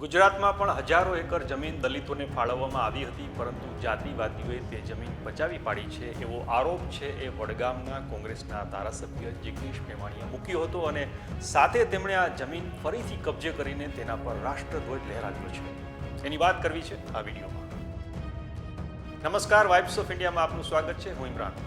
ગુજરાતમાં પણ હજારો એકર જમીન દલિતોને ફાળવવામાં આવી હતી, પરંતુ જાતિવાદીઓએ તે જમીન બચાવી પાડી છે એવો આરોપ છે એ વડગામના કોંગ્રેસના ધારાસભ્ય જિગ્નેશ મેવાણીએ મૂક્યો હતો અને સાથે તેમણે આ જમીન ફરીથી કબજે કરીને તેના પર રાષ્ટ્રધ્વજ લહેરાવ્યો છે. એની વાત કરવી છે આ વિડીયોમાં. નમસ્કાર, વાઇબ્સ ઓફ ઇન્ડિયામાં આપનું સ્વાગત છે. હું ઇમરાન.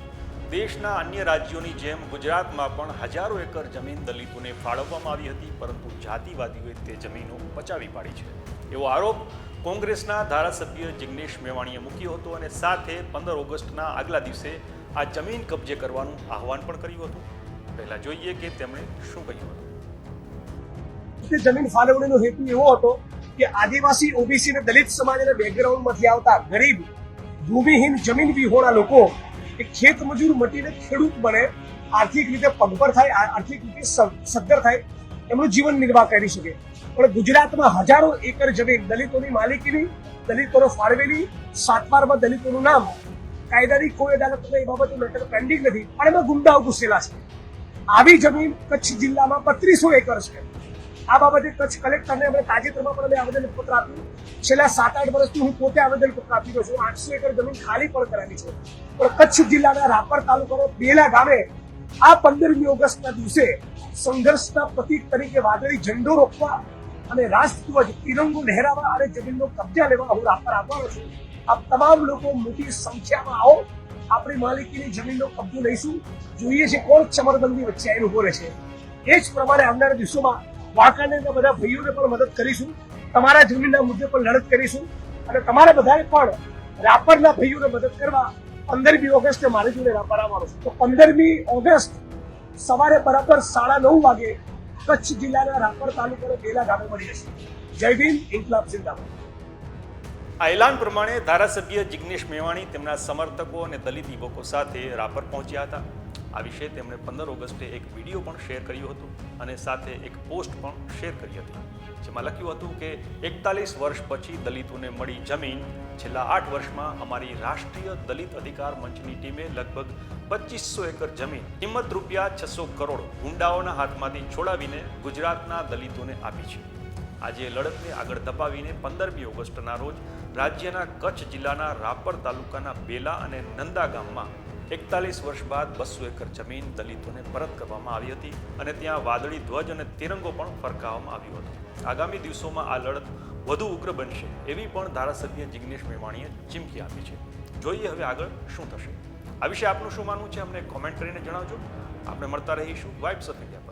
દેશના અન્ય રાજ્યોની જેમ ગુજરાતમાં પણ હજારો એકર જમીન દલિતોને ફાળવવામાં આવી હતી, પરંતુ જાતિવાદીઓએ તે જમીનો પચાવી પાડી છે. એવો આરોપ કોંગ્રેસના ધારાસભ્ય જિગ્નેશ મેવાણીએ મૂક્યો હતો અને સાથે પંદર ઓગસ્ટના આગલા દિવસે આ જમીન કબજે કરવાનું આહવાન પણ કર્યું હતું. પહેલા જોઈએ કે તેમણે શું કહ્યું હતું. તે જમીન ફાળવણીનો હેતુ એવો હતો કે આદિવાસી, ઓબીસી અને દલિત સમાજ અને બેકગ્રાઉન્ડમાંથી આવતા ગરીબ, ભૂમિહીન જમીન વિહોણા લોકો એ ખેત મજૂર મટીને ખેડૂત બને, આર્થિક રીતે પગભર થાય આર્થિક રીતે સદ્ધર થાય, એમનું જીવન નિર્વાહ કરી શકે. પણ ગુજરાતમાં હજારો એકર જમીન દલિતોની માલિકીની, દલિતોને ફાળવેલી સાતબારમાં દલિતોનું નામ, કાયદાની કોઈ અદાલતમાં એ બાબતે મેટર પેન્ડિંગ નથી અને એમાં ગુંડાઓ ઘૂસેલા છે. આવી જમીન કચ્છ જિલ્લામાં બત્રીસો એકર છે. આ બાબતે કચ્છ કલેક્ટરને અમે તાજેતરમાં પણ અમે આવેદનપત્ર આપ્યું. છેલ્લા સાત આઠ વર્ષથી હું પોતે આવેદન આપી રહ્યો છું. આઠસો એકર જમીન ખાલી પણ કરાવી છે. પણ કચ્છ જિલ્લાના રાપર તાલુકાનો બેલા ગામે આ પંદરમી ઓગસ્ટના દિવસે સંઘર્ષના પ્રતીક તરીકે વાદળી ઝંડો રોકવા અને રાષ્ટ્રધ્વજ તિરંગો લહેરાવા અને જમીનનો કબજા લેવા હું રાપર આવવાનો છું. આપ તમામ લોકો મોટી સંખ્યામાં આવો. આપણી માલિકીની જમીનનો કબજો લઈશું. જોઈએ છે કોણ ચમરબંધી વચ્ચે આવીને ઊભો રહેશે એ જ પ્રમાણે આવનારા દિવસોમાં વાંકાનેરના બધા ભાઈઓને પણ મદદ કરીશું. તમારા જમીનના મુદ્દે પણ લડત કરીશું અને તમારા બધાએ પણ રાપરના ભાઈઓને મદદ કરવા પંદરમી ઓગસ્ટે મારી જોડે રાપર આવવાનું છે. તો પંદરમી ઓગસ્ટ સવારે બરાબર સાડા નવ વાગે કચ્છ જિલ્લાના રાપર તાલુકાના બેલા ગામે મળી જશે. જય ભીમ, ઇન્કલાબ, જિંદાબાદ. આ એલાન પ્રમાણે ધારાસભ્ય જિગ્નેશ મેવાણી તેમના સમર્થકો અને દલિત યુવકો સાથે રાપર પહોંચ્યા હતા. આ વિશે તેમણે પંદર ઓગસ્ટે એક વીડિયો પણ શેર કર્યો હતો અને સાથે એક પોસ્ટ પણ શેર કરી હતી. જેમાં લખ્યું હતું કે, એકતાલીસ વર્ષ પછી દલિતોને મળી જમીન. છેલ્લા આઠ વર્ષમાં અમારી રાષ્ટ્રીય દલિત અધિકાર મંચની ટીમે લગભગ પચીસો એકર જમીન, કિંમત રૂપિયા છસો કરોડ ગુંડાઓના હાથમાંથી છોડાવીને ગુજરાતના દલિતોને આપી છે. આજે લડતને આગળ ધપાવીને પંદરમી ઓગસ્ટના રોજ રાજ્યના કચ્છ જિલ્લાના રાપર તાલુકાના બેલા અને નંદા ગામમાં એકતાલીસ વર્ષ બાદ બસો એકર જમીન દલિતોને પરત કરવામાં આવી હતી અને ત્યાં વાદળી ધ્વજ અને તિરંગો પણ ફરકાવવામાં આવ્યો હતો. આગામી દિવસોમાં આ લડત વધુ ઉગ્ર બનશે એવી પણ ધારાસભ્ય જિગ્નેશ મેવાણીએ ચીમકી આપી છે. જોઈએ હવે આગળ શું થશે. આ વિશે આપનું શું માનવું છે અમને કોમેન્ટ કરીને જણાવજો. આપણે મળતા રહીશું વાઇબ્સ ઓફ ઇન્ડિયા